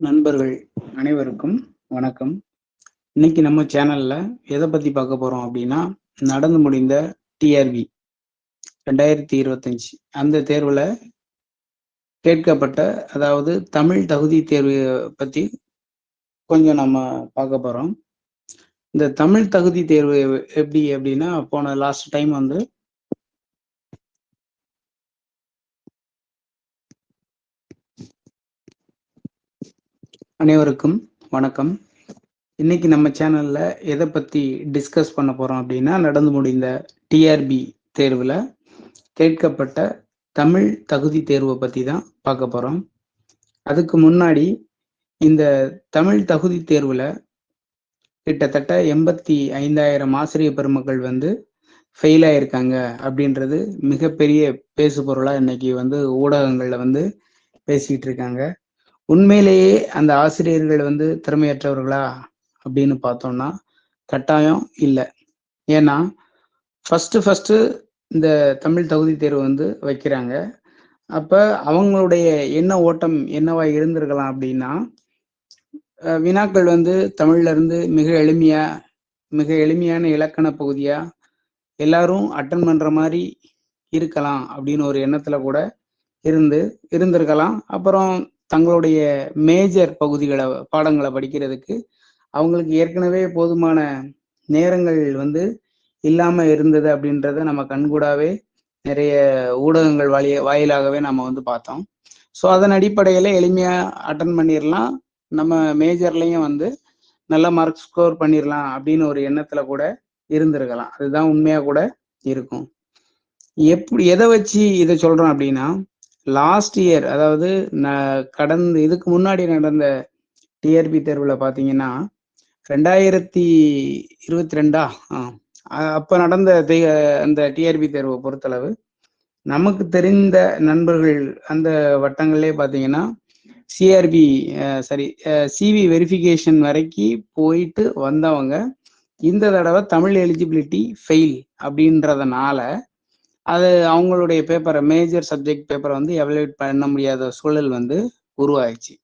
நண்பர்கள் அனைவருக்கும் வணக்கம். இன்னைக்கு நம்ம சேனல்ல எதை பத்தி பார்க்க போறோம் அப்படின்னா நடந்து முடிந்த டிஆர்பி ரெண்டாயிரத்தி இருபத்தஞ்சு. அந்த தேர்வுல கேட்கப்பட்ட அதாவது தமிழ் தகுதி தேர்வு பத்தி கொஞ்சம் நம்ம பார்க்க போறோம். இந்த தமிழ் தகுதி தேர்வு எப்படி அப்படின்னா போன லாஸ்ட் டைம் வந்து அனைவருக்கும் வணக்கம். இன்னைக்கு நம்ம சேனல்ல எதை பத்தி டிஸ்கஸ் பண்ண போறோம் அப்படின்னா நடந்து முடிந்த டிஆர்பி தேர்வுல கேட்கப்பட்ட தமிழ் தகுதி தேர்வை பத்தி தான் பார்க்க போறோம். அதுக்கு முன்னாடி இந்த தமிழ் தகுதி தேர்வுல கிட்டத்தட்ட எண்பத்தி ஐந்தாயிரம் ஆசிரியர் பெருமக்கள் வந்து ஃபெயில் ஆயிருக்காங்க அப்படின்றது மிகப்பெரிய பேசு பொருளா இன்னைக்கு வந்து ஊடகங்கள்ல வந்து பேசிக்கிட்டு இருக்காங்க. உண்மையிலேயே அந்த ஆசிரியர்கள் வந்து திறமையற்றவர்களா அப்படின்னு பார்த்தோம்னா கட்டாயம் இல்லை. ஏன்னா ஃபஸ்ட்டு ஃபஸ்ட்டு இந்த தமிழ் தகுதி தேர்வு வந்து வைக்கிறாங்க. அப்போ அவங்களுடைய என்ன ஓட்டம் என்னவா இருந்திருக்கலாம் அப்படின்னா வினாக்கள் வந்து தமிழ்லேருந்து மிக எளிமையா மிக எளிமையான இலக்கண பகுதியாக எல்லாரும் அட்டன் பண்ணுற மாதிரி இருக்கலாம் அப்படின்னு ஒரு எண்ணத்தில் கூட இருந்து இருந்திருக்கலாம். அப்புறம் தங்களுடைய மேஜர் பகுதிகளை பாடங்களை படிக்கிறதுக்கு அவங்களுக்கு ஏற்கனவே போதுமான நேரங்கள் வந்து இல்லாம இருந்தது அப்படின்றத நம்ம கண்கூடாவே நிறைய ஊடகங்கள் வாயிய வாயிலாகவே நம்ம வந்து பார்த்தோம். ஸோ அதன் அடிப்படையில் எளிமையாக அட்டன் பண்ணிடலாம் நம்ம மேஜர்லையும் வந்து நல்ல மார்க் ஸ்கோர் பண்ணிடலாம் அப்படின்னு ஒரு எண்ணத்துல கூட இருந்திருக்கலாம். அதுதான் உண்மையாக கூட இருக்கும். எப்படி எதை வச்சு இதை சொல்றோம் அப்படின்னா லாஸ்ட் இயர் அதாவது ந- கடந்த இதுக்கு முன்னாடி நடந்த டிஆர்பி தேர்வில் பார்த்தீங்கன்னா ரெண்டாயிரத்தி இருபத்தி ரெண்டா ஆ, நடந்த அந்த டிஆர்பி தேர்வை பொறுத்தளவு நமக்கு தெரிந்த நண்பர்கள் அந்த வட்டங்களே பார்த்தீங்கன்னா சிஆர்பி சாரி சிவி வெரிஃபிகேஷன் வரைக்கும் போயிட்டு வந்தவங்க இந்த தடவை தமிழ் எலிஜிபிலிட்டி ஃபெயில் அப்படின்றதுனால அது அவங்களுடைய பேப்பரை மேஜர் சப்ஜெக்ட் பேப்பரை வந்து எவலுவேட் பண்ண முடியாத சூழல் வந்து உருவாயிடுச்சு.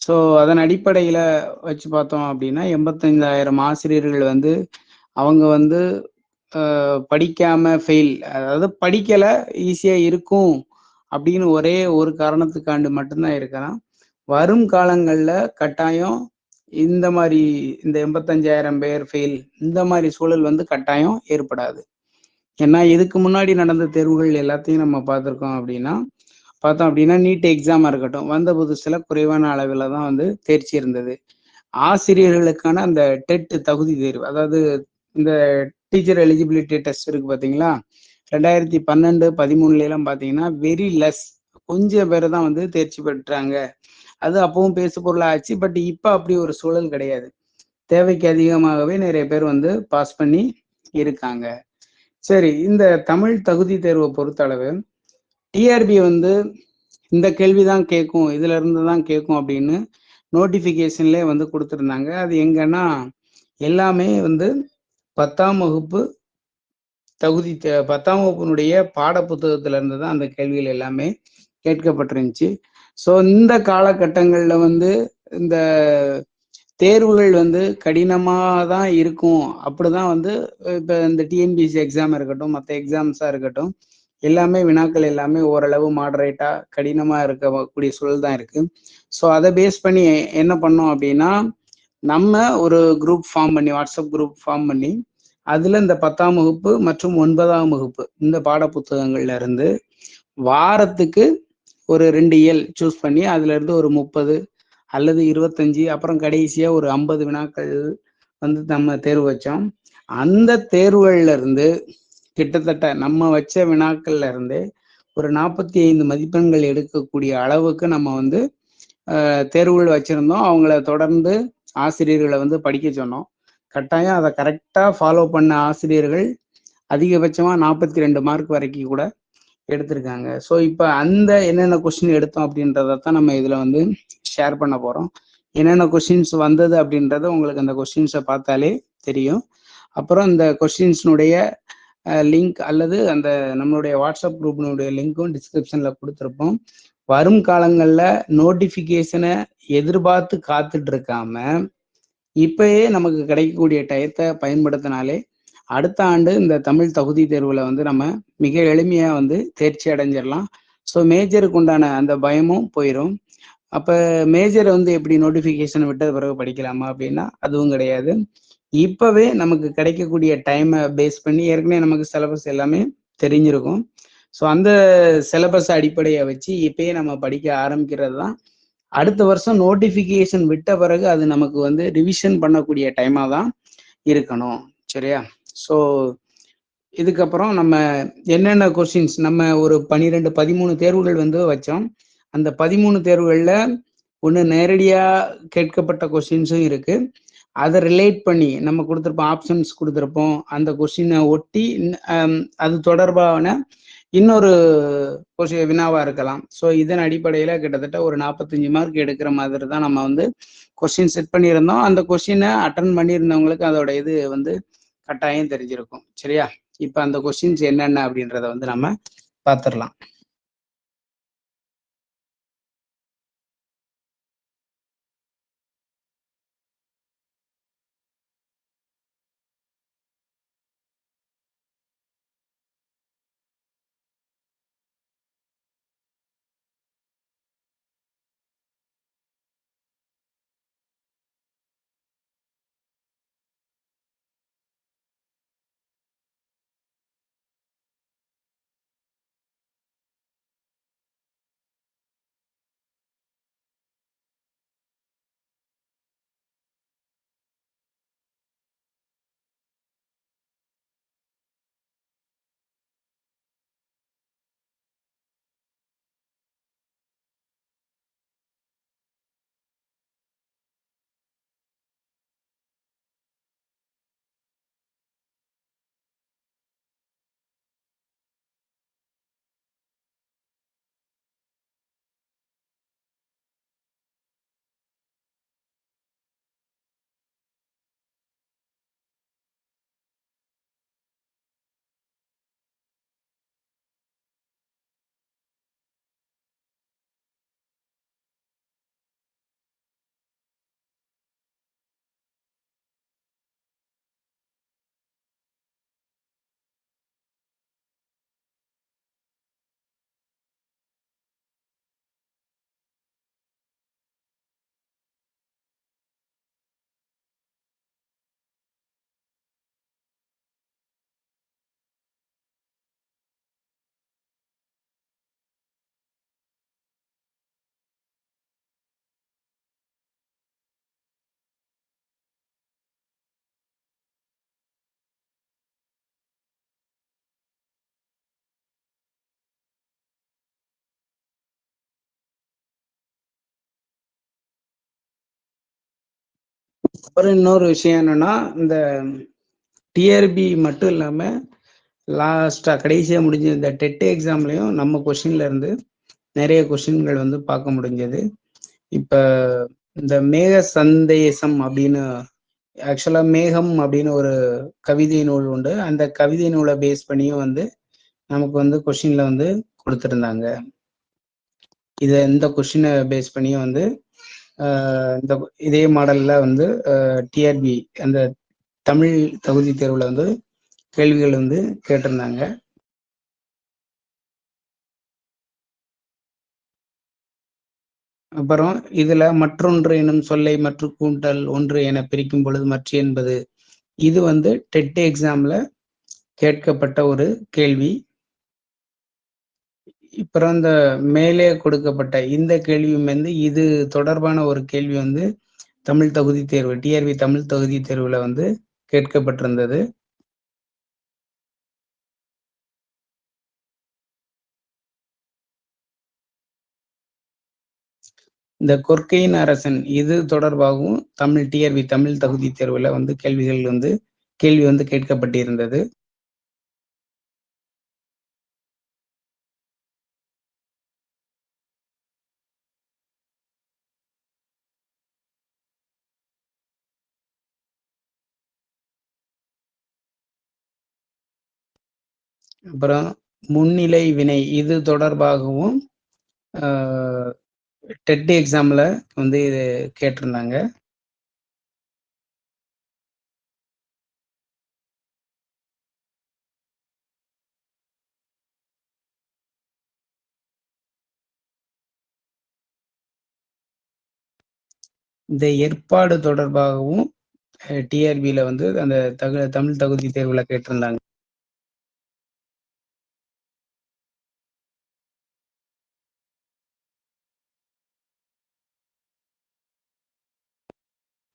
ஸோ அதன் அடிப்படையில் வச்சு பார்த்தோம் அப்படின்னா எண்பத்தைந்தாயிரம் ஆசிரியர்கள் வந்து அவங்க வந்து படிக்காமல் படிக்காம ஃபெயில் அதாவது படிக்கலை ஈஸியாக இருக்கும் அப்படின்னு ஒரே ஒரு காரணத்துக்காண்டு மட்டும்தான் இருக்கலாம். வரும் காலங்களில் கட்டாயம் இந்த மாதிரி இந்த எண்பத்தஞ்சாயிரம் பேர் ஃபெயில் இந்த மாதிரி சூழல் வந்து கட்டாயம் ஏற்படாது. ஏன்னா இதுக்கு முன்னாடி நடந்த தேர்வுகள் எல்லாத்தையும் நம்ம பார்த்துருக்கோம் அப்படின்னா பார்த்தோம் அப்படின்னா நீட் எக்ஸாமாக இருக்கட்டும் வந்த புதுசில் குறைவான அளவில் தான் வந்து தேர்ச்சி இருந்தது. ஆசிரியர்களுக்கான அந்த டெட் தகுதி தேர்வு அதாவது இந்த டீச்சர் எலிஜிபிலிட்டி டெஸ்ட் இருக்கு பார்த்தீங்களா? ரெண்டாயிரத்தி பன்னெண்டு பதிமூணுலாம் பார்த்தீங்கன்னா வெரி லெஸ் கொஞ்சம் பேர் தான் வந்து தேர்ச்சி பெற்றாங்க. அது அப்பவும் பேசு பொருளாச்சு பட் இப்போ அப்படி ஒரு சூழல் கிடையாது. தேவைக்கு அதிகமாகவே நிறைய பேர் வந்து பாஸ் பண்ணி இருக்காங்க. சரி இந்த தமிழ் தகுதி தேர்வை பொறுத்தளவு டிஆர்பி வந்து இந்த கேள்விதான் கேட்கும் இதுல இருந்து தான் கேட்கும் அப்படின்னு நோட்டிபிகேஷன்லேயே வந்து கொடுத்துருந்தாங்க. அது எங்கன்னா எல்லாமே வந்து பத்தாம் வகுப்பு தகுதி தே- பத்தாம் வகுப்பினுடைய பாட புத்தகத்துல இருந்து தான் அந்த கேள்விகள் எல்லாமே கேட்கப்பட்டிருந்துச்சு. ஸோ இந்த காலகட்டங்களில் வந்து இந்த தேர்வுகள் வந்து கடினமாக தான் இருக்கும். அப்படிதான் வந்து இப்போ இந்த டிஎன்பிசி எக்ஸாம் இருக்கட்டும் மற்ற எக்ஸாம்ஸாக இருக்கட்டும் எல்லாமே வினாக்கள் எல்லாமே ஓரளவு மாடரேட்டாக கடினமாக இருக்கக்கூடிய சூழல் தான் இருக்குது ஸோ அதை பேஸ் பண்ணி என்ன பண்ணோம் அப்படின்னா நம்ம ஒரு குரூப் ஃபார்ம் பண்ணி வாட்ஸ்அப் குரூப் ஃபார்ம் பண்ணி அதில் இந்த பத்தாம் வகுப்பு மற்றும் ஒன்பதாம் வகுப்பு இந்த பாட புத்தகங்கள்ல இருந்து வாரத்துக்கு ஒரு ரெண்டு இயல் சூஸ் பண்ணி அதுலேருந்து ஒரு முப்பது அல்லது இருபத்தஞ்சு அப்புறம் கடைசியா ஒரு ஐம்பது வினாக்கள் வந்து நம்ம தேர்வு வச்சோம். அந்த தேர்வுகள்ல இருந்து கிட்டத்தட்ட நம்ம வச்ச வினாக்கள்ல இருந்து ஒரு நாற்பத்தி ஐந்து மதிப்பெண்கள் எடுக்கக்கூடிய அளவுக்கு நம்ம வந்து தேர்வுகள் வச்சிருந்தோம். அவங்கள தொடர்ந்து ஆசிரியர்களை வந்து படிக்க சொன்னோம். கட்டாயம் அதை கரெக்டாக ஃபாலோ பண்ண ஆசிரியர்கள் அதிகபட்சமாக நாற்பத்தி ரெண்டு மார்க் வரைக்கும் கூட எடுத்திருக்காங்க. ஸோ இப்போ அந்த என்னென்ன கொஸ்டின் எடுத்தோம் அப்படின்றத தான் நம்ம இதில் வந்து ஷேர் பண்ண போகிறோம் என்னென்ன கொஸ்டின்ஸ் வந்தது அப்படின்றத உங்களுக்கு அந்த கொஸ்டின்ஸை பார்த்தாலே தெரியும். அப்புறம் இந்த கொஸ்டின்ஸினுடைய லிங்க் அல்லது அந்த நம்மளுடைய வாட்ஸ்அப் குரூப்னுடைய லிங்க்கும் டிஸ்கிரிப்ஷனில் கொடுத்துருப்போம். வரும் காலங்களில் நோட்டிஃபிகேஷனை எதிர்பார்த்து காத்துட்டு இருக்காம இப்பயே நமக்கு கிடைக்கக்கூடிய டயத்தை பயன்படுத்தினாலே அடுத்த ஆண்டு இந்த தமிழ் தகுதி தேர்வில் வந்து நம்ம மிக எளிமையாக வந்து தேர்ச்சி அடைஞ்சிடலாம். ஸோ மேஜருக்கு உண்டான அந்த பயமும் போயிடும் அப்போ மேஜரை வந்து எப்படி நோட்டிஃபிகேஷன் விட்டது பிறகு படிக்கலாமா அப்படின்னா அதுவும் கிடையாது. இப்போவே நமக்கு கிடைக்கக்கூடிய டைமை பேஸ் பண்ணி ஏற்கனவே நமக்கு சிலபஸ் எல்லாமே தெரிஞ்சிருக்கும். ஸோ அந்த சிலபஸ் அடிப்படையை வச்சு இப்பயே நம்ம படிக்க ஆரம்பிக்கிறது தான். அடுத்த வருஷம் நோட்டிஃபிகேஷன் விட்ட பிறகு அது நமக்கு வந்து ரிவிஷன் பண்ணக்கூடிய டைமாக தான் இருக்கணும். சரியா? ஸோ இதுக்கப்புறம் நம்ம என்னென்ன கொஸ்டின்ஸ் நம்ம ஒரு பன்னிரெண்டு பதிமூணு தேர்வுகள் வந்து வச்சோம். அந்த பதிமூணு தேர்வுகளில் ஒன்று நேரடியாக கேட்கப்பட்ட கொஸ்டின்ஸும் இருக்கு. அதை ரிலேட் பண்ணி நம்ம கொடுத்துருப்போம் ஆப்ஷன்ஸ் கொடுத்துருப்போம். அந்த கொஸ்டினை ஒட்டி அது தொடர்பான இன்னொரு கொஸ்டின் வினாவா இருக்கலாம். ஸோ இதன் அடிப்படையில் கிட்டத்தட்ட ஒரு நாற்பத்தஞ்சு மார்க் எடுக்கிற மாதிரி தான் நம்ம வந்து கொஸ்டின் செட் பண்ணியிருந்தோம். அந்த கொஸ்டினை அட்டன் பண்ணியிருந்தவங்களுக்கு அதோட இது வந்து கட்டாயம் தெரிஞ்சிருக்கும். சரியா? இப்போ அந்த கொஸ்டின்ஸ் என்னென்ன அப்படின்றத வந்து நம்ம பார்த்துடலாம். அப்புறம் இன்னொரு விஷயம் என்னன்னா இந்த டிஆர்பி மட்டும் இல்லாம லாஸ்டா கடைசியா முடிஞ்ச இந்த டெட் எக்ஸாம்லயும் நம்ம கொஸ்டின்ல இருந்து நிறைய கொஸ்டின்கள் வந்து பார்க்க முடிஞ்சது. இப்ப இந்த மேக சந்தேசம் அப்படின்னு ஆக்சுவலா மேகம் அப்படின்னு ஒரு கவிதை நூல் உண்டு. அந்த கவிதை நூலை பேஸ் பண்ணியும் வந்து நமக்கு வந்து கொஸ்டின்ல வந்து கொடுத்துருந்தாங்க. இதை இந்த கொஸ்டினை பேஸ் பண்ணியும் வந்து இந்த இதே மாடல்ல வந்து டிஆர்பி அந்த தமிழ் தகுதி தேர்வுல வந்து கேள்விகள் வந்து கேட்டிருந்தாங்க. அப்புறம் இதுல மற்றொன்று எனும் சொல்லை மற்ற கூட்டல் ஒன்று என பிரிக்கும் பொழுது மற்ற என்பது. இது வந்து டெட் எக்ஸாம்ல கேட்கப்பட்ட ஒரு கேள்வி. அப்புறம் இந்த மேலே கொடுக்கப்பட்ட இந்த கேள்வியும் வந்து இது தொடர்பான ஒரு கேள்வி வந்து தமிழ் தகுதி தேர்வு டிஆர்பி தமிழ் தகுதி தேர்வுல வந்து கேட்கப்பட்டிருந்தது. இந்த கொற்கையின் அரசன் இது தொடர்பாகவும் தமிழ் டிஆர்பி தமிழ் தகுதி தேர்வுல வந்து கேள்விகள் வந்து கேள்வி வந்து கேட்கப்பட்டிருந்தது. அப்புறம் முன்னிலை வினை இது தொடர்பாகவும் டெட் எக்ஸாமில் வந்து இது கேட்டிருந்தாங்க. இந்த ஏற்பாடு தொடர்பாகவும் டிஆர்பியில் வந்து அந்த தகு தமிழ் தகுதி தேர்வில் கேட்டிருந்தாங்க.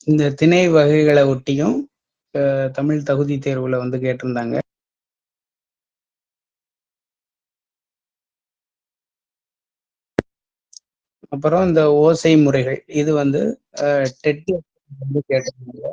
இந்த திணை வகைகளை ஒட்டியும் தமிழ் தகுதி தேர்வுல வந்து கேட்டிருந்தாங்க. அப்புறம் இந்த ஓசை முறைகள் இது வந்து டெட் வந்து கேட்டிருந்தாங்க.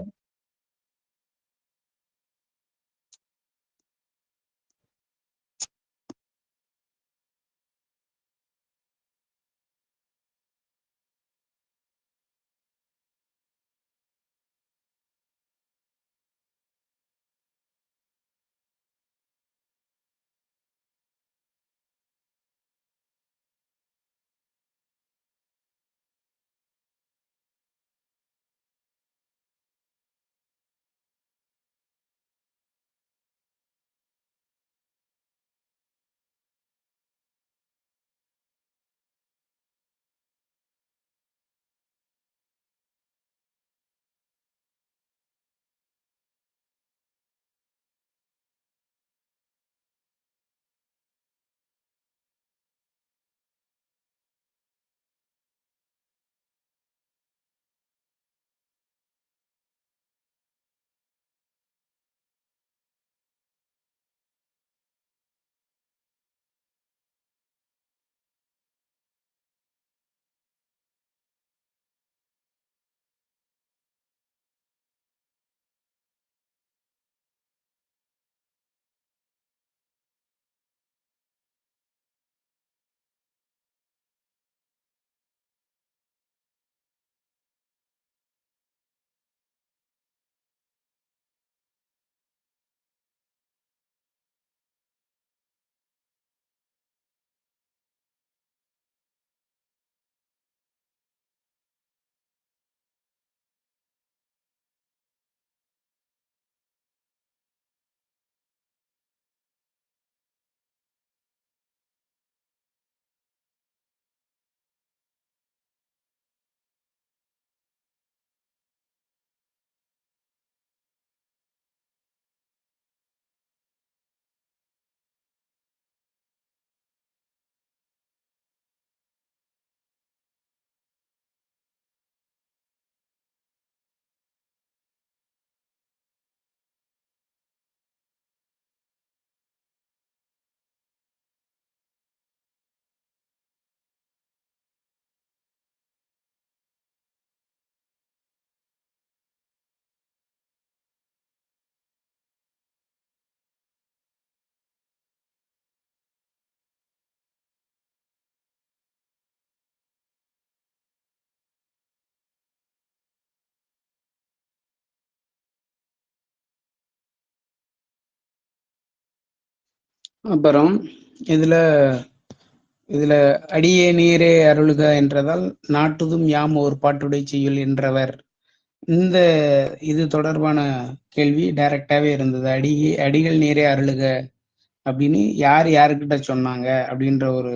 அப்புறம் இதுல இதுல அடியே நீரே அருளுக என்றதால் நாட்டுதும் யாம் ஒரு பாட்டுடை செய்யுள் என்றவர். இந்த இது தொடர்பான கேள்வி டைரக்டாவே இருந்தது. அடி அடிகள் நீரே அருளுக அப்படின்னு யார் யாருக்கிட்ட சொன்னாங்க அப்படின்ற ஒரு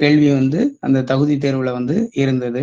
கேள்வி வந்து அந்த தகுதி தேர்வுல வந்து இருந்தது.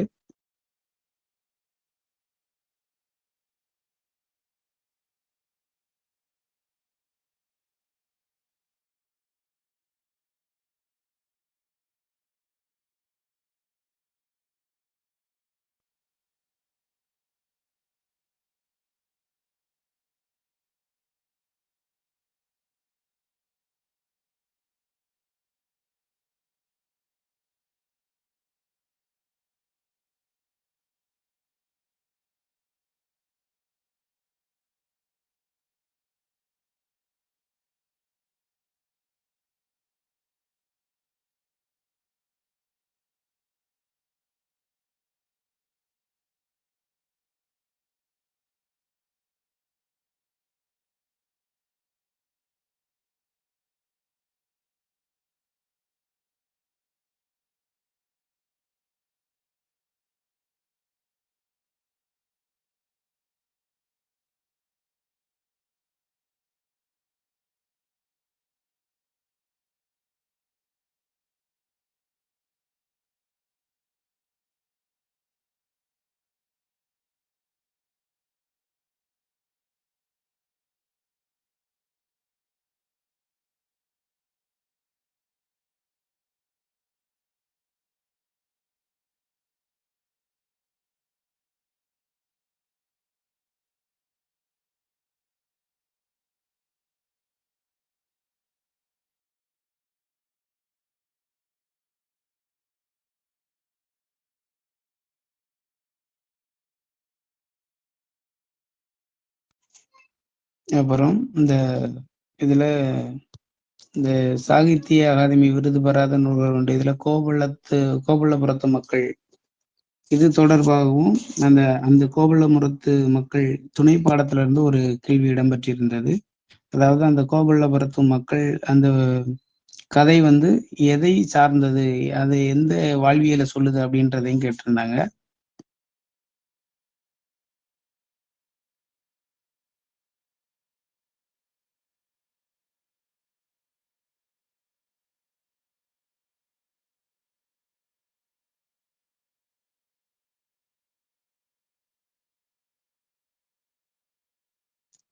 அப்புறம் இந்த இதுல இந்த சாகித்ய அகாதமி விருது பெறாத நூல்கள் உண்டு. இதுல கோபுலத்து கோபுலபுரத்து மக்கள். இது தொடர்பாகவும் அந்த அந்த கோபுலபுரத்து மக்கள் துணை பாடத்துல இருந்து ஒரு கேள்வி இடம்பெற்றிருந்தது. அதாவது அந்த கோபுலபுரத்து மக்கள் அந்த கதை வந்து எதை சார்ந்தது அது எந்த வாழ்வியலை சொல்லுது அப்படின்றதையும் கேட்டிருந்தாங்க.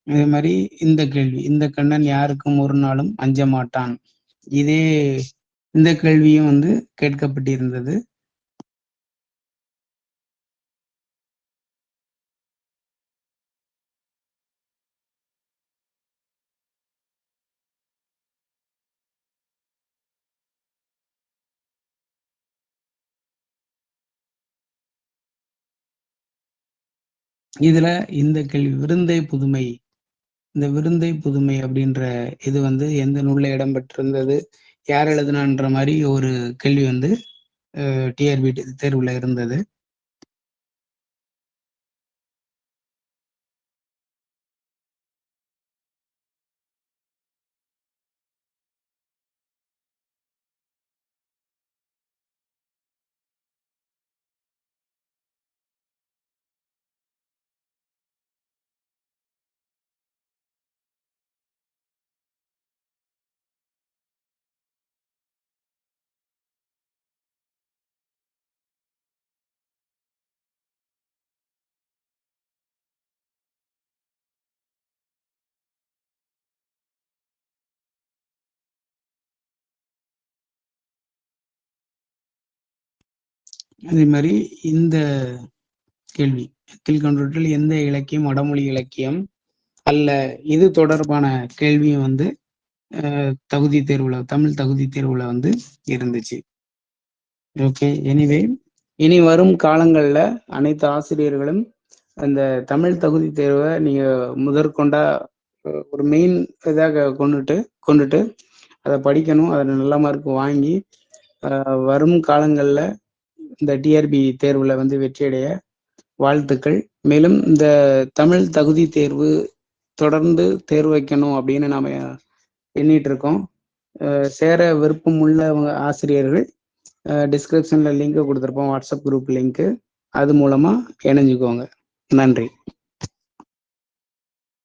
அதே மாதிரி இந்த கேள்வி இந்த கண்ணன் யாருக்கும் ஒரு நாளும் அஞ்ச மாட்டான். இதே இந்த கேள்வியும் வந்து கேட்கப்பட்டிருந்தது. இதுல இந்த கேள்வி விருந்தை புதுமை இந்த விருந்தை புதுமை அப்படின்ற இது வந்து எந்த நூல்ல இடம்பெற்றிருந்தது யார் எழுதுனான்ற மாதிரி ஒரு கேள்வி வந்து டிஆர்பி தேர்வுல இருந்தது. அதே மாதிரி இந்த கேள்வி கீழ்கண்டவற்றில் எந்த இலக்கியம் வடமொழி இலக்கியம் அல்ல இது தொடர்பான கேள்வியும் வந்து தகுதி தேர்வுல தமிழ் தகுதி தேர்வுல வந்து இருந்துச்சு. ஓகே எனிவே இனி வரும் காலங்கள்ல அனைத்து ஆசிரியர்களும் அந்த தமிழ் தகுதி தேர்வை நீங்க முதற்கொண்டா ஒரு மெயின் இதாக கொண்டுட்டு கொண்டுட்டு அதை படிக்கணும் அதில் நல்ல மார்க் வாங்கி வரும் காலங்களில் இந்த டிஆர்பி தேர்வில் வந்து வெற்றியடைய வாழ்த்துக்கள். மேலும் இந்த தமிழ் தகுதி தேர்வு தொடர்ந்து தேர்வு வைக்கணும் அப்படின்னு நாம எண்ணிட்டு இருக்கோம். சேர விருப்பம் உள்ளவங்க ஆசிரியர்கள் டிஸ்கிரிப்ஷன்ல லிங்க் கொடுத்துருப்போம். வாட்ஸ்அப் குரூப் லிங்க் அது மூலமா இணைஞ்சுக்கோங்க. நன்றி.